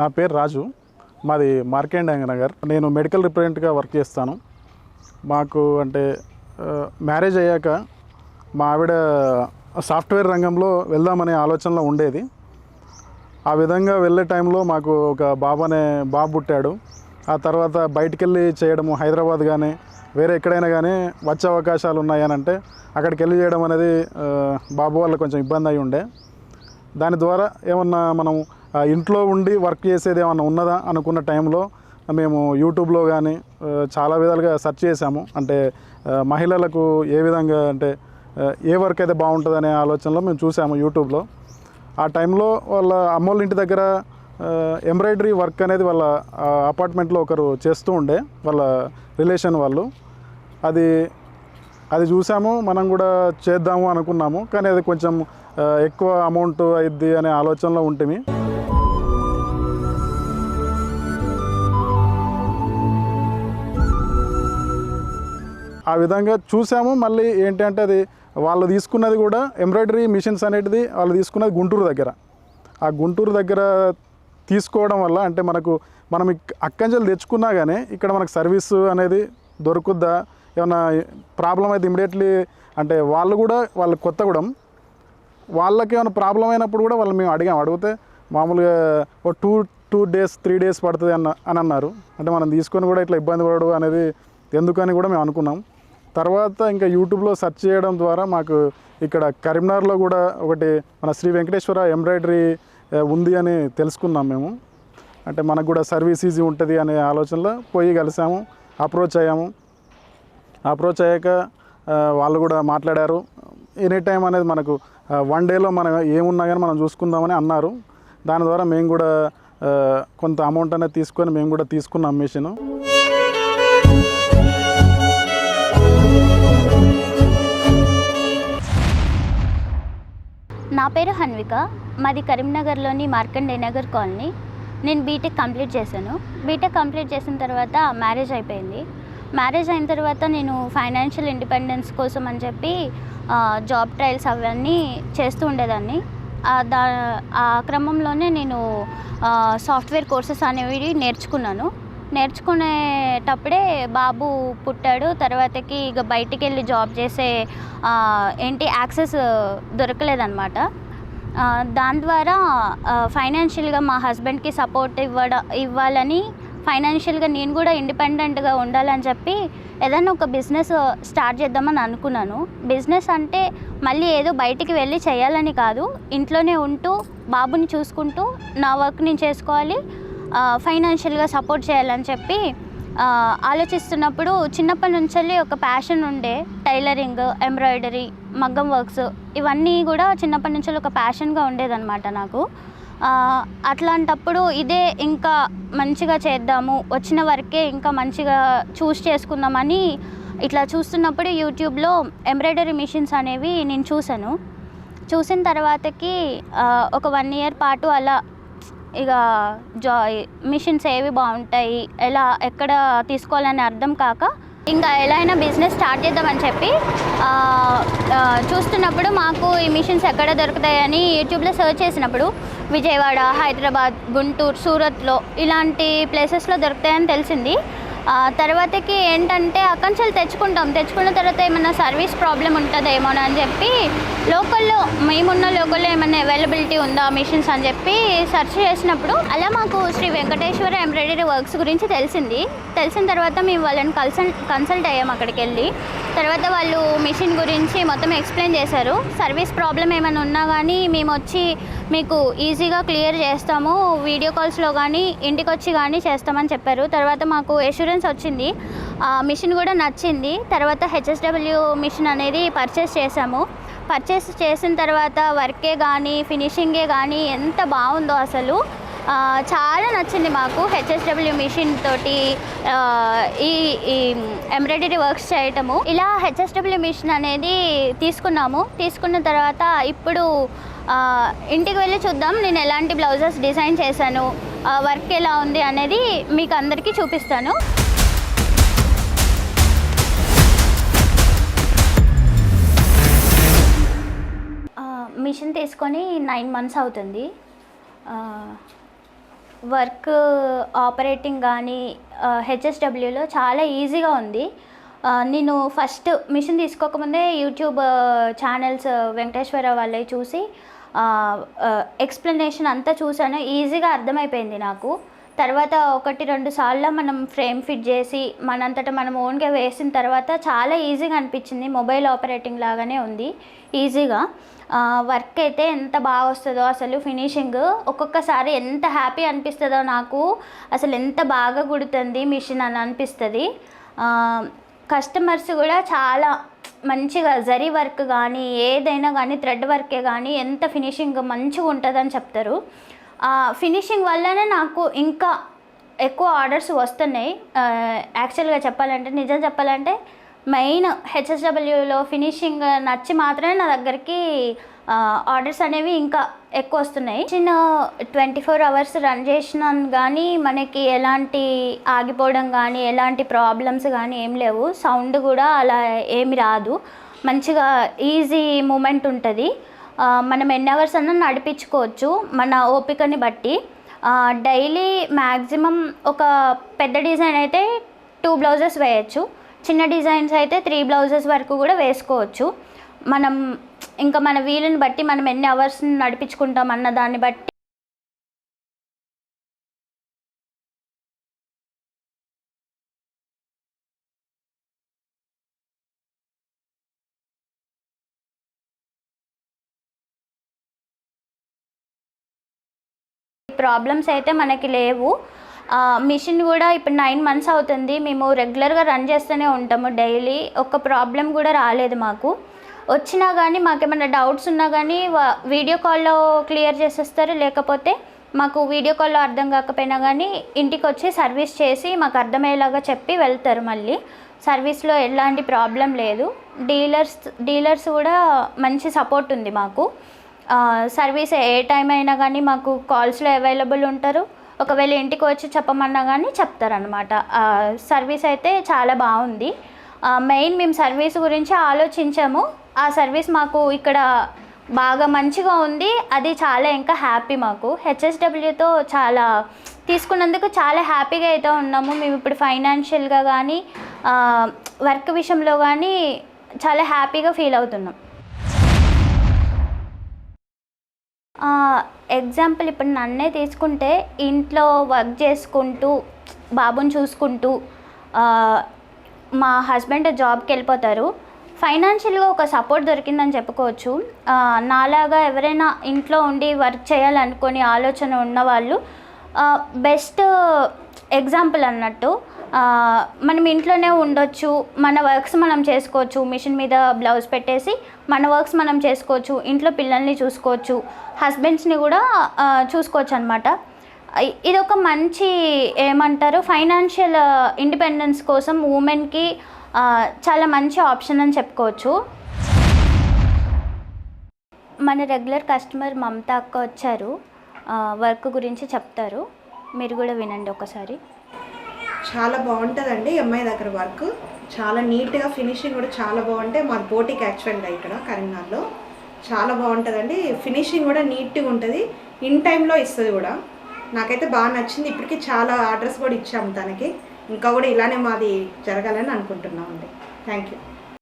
నా పేరు రాజు. మాది మార్కెండ్ నగర్. నేను మెడికల్ రిప్రజెంటేటివ్గా వర్క్ చేస్తాను. మాకు అంటే మ్యారేజ్ అయ్యాక మా ఆవిడ సాఫ్ట్వేర్ రంగంలో వెళ్దామనే ఆలోచనలో ఉండేది. ఆ విధంగా వెళ్ళే టైంలో మాకు ఒక బాబు అనే బాబు పుట్టాడు. ఆ తర్వాత బయటికి వెళ్ళి చేయడము హైదరాబాద్ కానీ వేరే ఎక్కడైనా కానీ వచ్చే అవకాశాలు ఉన్నాయని అంటే అక్కడికి వెళ్ళి చేయడం అనేది బాబు వల్ల కొంచెం ఇబ్బంది అయి ఉండే. దాని ద్వారా ఏమన్నా మనం ఇంట్లో ఉండి వర్క్ చేసేది ఏమన్నా ఉన్నదా అనుకున్న టైంలో మేము యూట్యూబ్లో కానీ చాలా విధాలుగా సెర్చ్ చేసాము అంటే మహిళలకు ఏ విధంగా అంటే ఏ వర్క్ అయితే బాగుంటుంది అనే ఆలోచనలో మేము చూసాము యూట్యూబ్లో. ఆ టైంలో వాళ్ళ అమ్మోళ్ళ ఇంటి దగ్గర ఎంబ్రాయిడరీ వర్క్ అనేది వాళ్ళ అపార్ట్మెంట్లో ఒకరు చేస్తూ ఉండే వాళ్ళ రిలేషన్ వాళ్ళు. అది అది చూసాము మనం కూడా చేద్దాము అనుకున్నాము. కానీ అది కొంచెం ఎక్కువ అమౌంట్ అయింది అనే ఆలోచనలో ఉంటుంది ఆ విధంగా చూసాము. మళ్ళీ ఏంటంటే అది వాళ్ళు తీసుకున్నది కూడా ఎంబ్రాయిడరీ మిషన్స్ అనేటిది వాళ్ళు తీసుకున్నది గుంటూరు దగ్గర. ఆ గుంటూరు దగ్గర తీసుకోవడం వల్ల అంటే మనకు మనం ఇక్- అక్కంచెలు తెచ్చుకున్నా కానీ ఇక్కడ మనకు సర్వీస్ అనేది దొరుకుద్దా? ఏమైనా ప్రాబ్లం అయితే ఇమీడియట్లీ అంటే వాళ్ళు కూడా వాళ్ళు కొత్తగూడెం వాళ్ళకి ఏమైనా ప్రాబ్లం అయినప్పుడు కూడా వాళ్ళు మేము అడిగాం. అడిగితే మామూలుగా ఓ two two days three days పడుతుంది అన్న అని అన్నారు. అంటే మనం తీసుకొని కూడా ఇట్లా ఇబ్బంది పడడు అనేది ఎందుకని కూడా మేము అనుకున్నాం. తర్వాత ఇంకా యూట్యూబ్లో సెర్చ్ చేయడం ద్వారా మాకు ఇక్కడ కరీంనగర్లో కూడా ఒకటి మన శ్రీ వెంకటేశ్వర ఎంబ్రాయిడరీ ఉంది అని తెలుసుకున్నాం మేము. అంటే మనకు కూడా సర్వీస్ ఈజీ ఉంటుంది అనే ఆలోచనలో పోయి కలిసాము అప్రోచ్ అయ్యాము. అప్రోచ్ అయ్యాక వాళ్ళు కూడా మాట్లాడారు. ఎనీ టైం అనేది మనకు వన్ డేలో మనం ఏమున్నా కానీ మనం చూసుకుందామని అన్నారు. దాని ద్వారా మేము కూడా కొంత అమౌంట్ అనేది తీసుకొని మేము కూడా తీసుకున్నాం మిషన్. నా పేరు హన్విక. మాది కరీంనగర్లోని మార్కండే నగర్ కాలనీ. నేను బీటెక్ కంప్లీట్ చేశాను. బీటెక్ కంప్లీట్ చేసిన తర్వాత మ్యారేజ్ అయిపోయింది. మ్యారేజ్ అయిన తర్వాత నేను ఫైనాన్షియల్ ఇండిపెండెన్స్ కోసం అని చెప్పి జాబ్ ట్రయల్స్ అవన్నీ చేస్తూ ఉండేదాన్ని. దా ఆ క్రమంలోనే నేను సాఫ్ట్వేర్ కోర్సెస్ అనేవి నేర్చుకున్నాను. నేర్చుకునేటప్పుడే బాబు పుట్టాడు. తర్వాతకి ఇక బయటికి వెళ్ళి జాబ్ చేసే ఏంటి యాక్సెస్ దొరకలేదన్నమాట. దాని ద్వారా ఫైనాన్షియల్గా మా హస్బెండ్కి సపోర్ట్ ఇవ్వడ ఇవ్వాలని ఫైనాన్షియల్గా నేను కూడా ఇండిపెండెంట్గా ఉండాలని చెప్పి ఏదైనా ఒక బిజినెస్ స్టార్ట్ చేద్దామని అనుకున్నాను. బిజినెస్ అంటే మళ్ళీ ఏదో బయటికి వెళ్ళి చేయాలని కాదు. ఇంట్లోనే ఉంటూ బాబుని చూసుకుంటూ నా వర్క్ నేను చేసుకోవాలి. ఫైనాన్షియల్గా సపోర్ట్ చేయాలని చెప్పి ఆలోచిస్తున్నప్పుడు చిన్నప్పటి నుంచి ఒక ప్యాషన్ ఉండే. టైలరింగ్ ఎంబ్రాయిడరీ మగ్గం వర్క్స్ ఇవన్నీ కూడా చిన్నప్పటి నుంచి ఒక ప్యాషన్గా ఉండేదన్నమాట నాకు. అట్లాంటప్పుడు ఇదే ఇంకా మంచిగా చేద్దాము వచ్చిన వరకే ఇంకా మంచిగా చూస్ చేసుకుందామని ఇట్లా చూస్తున్నప్పుడు యూట్యూబ్లో ఎంబ్రాయిడరీ మిషన్స్ అనేవి నేను చూశాను. చూసిన తర్వాతకి ఒక వన్ ఇయర్ పాటు అలా ఇక జా మిషన్స్ ఏవి బాగుంటాయి ఎలా ఎక్కడ తీసుకోవాలని అర్థం కాక ఇంకా ఎలా అయినా బిజినెస్ స్టార్ట్ చేద్దామని చెప్పి చూస్తున్నప్పుడు మాకు ఈ మిషన్స్ ఎక్కడ దొరుకుతాయని యూట్యూబ్లో సెర్చ్ చేసినప్పుడు విజయవాడ హైదరాబాద్ గుంటూరు సూరత్లో ఇలాంటి ప్లేసెస్లో దొరుకుతాయని తెలిసింది. తర్వాతకి ఏంటంటే అక్కడి తెచ్చుకుంటాం. తెచ్చుకున్న తర్వాత ఏమైనా సర్వీస్ ప్రాబ్లం ఉంటుందేమో అని చెప్పి లోకల్లో మేమున్న లోకల్లో ఏమైనా అవైలబిలిటీ ఉందా మిషన్స్ అని చెప్పి సెర్చ్ చేసినప్పుడు అలా మాకు శ్రీ వెంకటేశ్వర ఎంబ్రాయిడరీ వర్క్స్ గురించి తెలిసింది. తెలిసిన తర్వాత మేము వాళ్ళని కన్సల్ కన్సల్ట్ అయ్యాం అక్కడికి వెళ్ళి తర్వాత వాళ్ళు మిషన్ గురించి మొత్తం ఎక్స్ప్లెయిన్ చేశారు. సర్వీస్ ప్రాబ్లం ఏమైనా ఉన్నా కానీ మేము వచ్చి మీకు ఈజీగా క్లియర్ చేస్తాము. వీడియో కాల్స్లో కానీ ఇంటికి వచ్చి కానీ చేస్తామని చెప్పారు. తర్వాత మాకు ఎష్యూరెన్స్ వచ్చింది. మిషన్ కూడా నచ్చింది. తర్వాత హెచ్ఎస్డబ్ల్యూ మిషన్ అనేది పర్చేస్ చేశాము. పర్చేస్ చేసిన తర్వాత వర్కే కానీ ఫినిషింగే కానీ ఎంత బాగుందో అసలు చాలా నచ్చింది మాకు హెచ్ఎస్డబ్ల్యూ మిషన్ తోటి ఈ ఈ ఎంబ్రాయిడరీ వర్క్స్ చేయటము. ఇలా హెచ్ఎస్డబ్ల్యూ మిషన్ అనేది తీసుకున్నాము. తీసుకున్న తర్వాత ఇప్పుడు ఇంటికి వెళ్ళి చూద్దాం. నేను ఎలాంటి బ్లౌజెస్ డిజైన్ చేశాను వర్క్ ఎలా ఉంది అనేది మీకు అందరికీ చూపిస్తాను. మిషన్ తీసుకొని నైన్ మంత్స్ అవుతుంది. వర్క్ ఆపరేటింగ్ కానీ హెచ్ఎస్డబ్ల్యూలో చాలా ఈజీగా ఉంది. నేను ఫస్ట్ మిషన్ తీసుకోకముందే యూట్యూబ్ ఛానల్స్ వెంకటేశ్వర వాళ్ళవి చూసి ఎక్స్ప్లెనేషన్ అంతా చూసాను ఈజీగా అర్థమైపోయింది నాకు. తర్వాత ఒకటి రెండు సార్లు మనం ఫ్రేమ్ ఫిట్ చేసి మనంతటా మనం ఓన్గా వేసిన తర్వాత చాలా ఈజీగా అనిపించింది. మొబైల్ ఆపరేటింగ్ లాగానే ఉంది. ఈజీగా. వర్క్ అయితే ఎంత బాగా వస్తుందో అసలు ఫినిషింగ్ ఒక్కొక్కసారి ఎంత హ్యాపీ అనిపిస్తుందో నాకు అసలు ఎంత బాగా కుడుతుంది మిషన్ అని అనిపిస్తుంది. కస్టమర్స్ కూడా చాలా మంచిగా జరీ వర్క్ కానీ ఏదైనా కానీ థ్రెడ్ వర్కే కానీ ఎంత ఫినిషింగ్ మంచిగా ఉంటుందని చెప్తారు. ఫినిషింగ్ వల్లనే నాకు ఇంకా ఎక్కువ ఆర్డర్స్ వస్తున్నాయి. యాక్చువల్గా చెప్పాలంటే నిజం చెప్పాలంటే మెయిన్ హెచ్ఎస్డబ్ల్యూలో ఫినిషింగ్ నచ్చి మాత్రమే నా దగ్గరికి ఆర్డర్స్ అనేవి ఇంకా ఎక్కువ వస్తున్నాయి. చిన్న ట్వంటీ ఫోర్ అవర్స్ రన్ చేసినాను కానీ మనకి ఎలాంటి ఆగిపోవడం కానీ ఎలాంటి ప్రాబ్లమ్స్ కానీ ఏం లేవు. సౌండ్ కూడా అలా ఏమి రాదు. మంచిగా ఈజీ మూమెంట్ ఉంటుంది. మనం ఎన్ని అవర్స్ అన్నా నడిపించుకోవచ్చు మన ఓపికని బట్టి. డైలీ మ్యాక్సిమం ఒక పెద్ద డిజైన్ అయితే టూ బ్లౌజెస్ వేయచ్చు. చిన్న డిజైన్స్ అయితే త్రీ బ్లౌజెస్ వరకు కూడా వేసుకోవచ్చు. మనం ఇంకా మన వీలుని బట్టి మనం ఎన్ని అవర్స్ నడిపించుకుంటాం అన్న దాన్ని బట్టి ప్రాబ్లమ్స్ అయితే మనకి లేవు. మిషన్ కూడా ఇప్పుడు నైన్ మంత్స్ అవుతుంది. మేము రెగ్యులర్గా రన్ చేస్తూనే ఉంటాము డైలీ. ఒక్క ప్రాబ్లం కూడా రాలేదు మాకు. వచ్చినా కానీ మాకేమైనా డౌట్స్ ఉన్నా కానీ వా- వీడియో కాల్లో క్లియర్ చేసేస్తారు. లేకపోతే మాకు వీడియో కాల్లో అర్థం కాకపోయినా కానీ ఇంటికి వచ్చి సర్వీస్ చేసి మాకు అర్థమయ్యేలాగా చెప్పి వెళ్తారు మళ్ళీ. సర్వీస్లో ఎలాంటి ప్రాబ్లం లేదు. డీలర్స్ డీలర్స్ కూడా మంచి సపోర్ట్ ఉంది మాకు. సర్వీస్ ఏ టైం అయినా కానీ మాకు కాల్స్లో అవైలబుల్ ఉంటారు. ఒకవేళ ఇంటికి వచ్చి చెప్పమన్నా కానీ చెప్తారనమాట సర్వీస్ అయితే చాలా బాగుంది. మెయిన్ మేము సర్వీస్ గురించి ఆలోచించాము. ఆ సర్వీస్ మాకు ఇక్కడ బాగా మంచిగా ఉంది. అది చాలా ఇంకా హ్యాపీ మాకు. హెచ్ఎస్డబ్ల్యూతో చాలా తీసుకున్నందుకు చాలా హ్యాపీగా అయితే ఉన్నాము. మేము ఇప్పుడు ఫైనాన్షియల్గా కానీ వర్క్ విషయంలో కానీ చాలా హ్యాపీగా ఫీల్ అవుతున్నాం. ఎగ్జాంపుల్ ఇప్పుడు నన్నే తీసుకుంటే ఇంట్లో వర్క్ చేసుకుంటూ బాబుని చూసుకుంటూ మా హస్బెండ్ జాబ్కి వెళ్ళిపోతారు. ఫైనాన్షియల్గా ఒక సపోర్ట్ దొరికిందని చెప్పుకోవచ్చు. నాలాగా ఎవరైనా ఇంట్లో ఉండి వర్క్ చేయాలనుకునే ఆలోచన ఉన్నవాళ్ళు బెస్ట్ ఎగ్జాంపుల్ అన్నట్టు మనం ఇంట్లోనే ఉండొచ్చు మన వర్క్స్ మనం చేసుకోవచ్చు మిషన్ మీద బ్లౌజ్ పెట్టేసి మన వర్క్స్ మనం చేసుకోవచ్చు ఇంట్లో పిల్లల్ని చూసుకోవచ్చు హస్బెండ్స్ని కూడా చూసుకోవచ్చు అనమాట ఇది ఒక మంచి ఏమంటారు ఫైనాన్షియల్ ఇండిపెండెన్స్ కోసం ఉమెన్కి చాలా మంచి ఆప్షన్ అని చెప్పుకోవచ్చు. మన రెగ్యులర్ కస్టమర్ మమతా అక్క వచ్చారు వర్క్ గురించి చెప్తారు. మీరు కూడా వినండి ఒకసారి. చాలా బాగుంటుందండి అమ్మాయి దగ్గర వర్క్. చాలా నీట్గా ఫినిషింగ్ కూడా చాలా బాగుంటాయి. మా బోటిక్ యాక్చువల్గా ఇక్కడ కరీంనగర్లో. చాలా బాగుంటుందండి. ఫినిషింగ్ కూడా నీట్గా ఉంటుంది. ఇన్ టైంలో ఇస్తుంది కూడా. నాకైతే బాగా నచ్చింది. ఇప్పటికీ చాలా ఆర్డర్స్ కూడా ఇచ్చాము తనకి. ఇంకా కూడా ఇలానే మాది జరగాలని అనుకుంటున్నామండి. Thank you.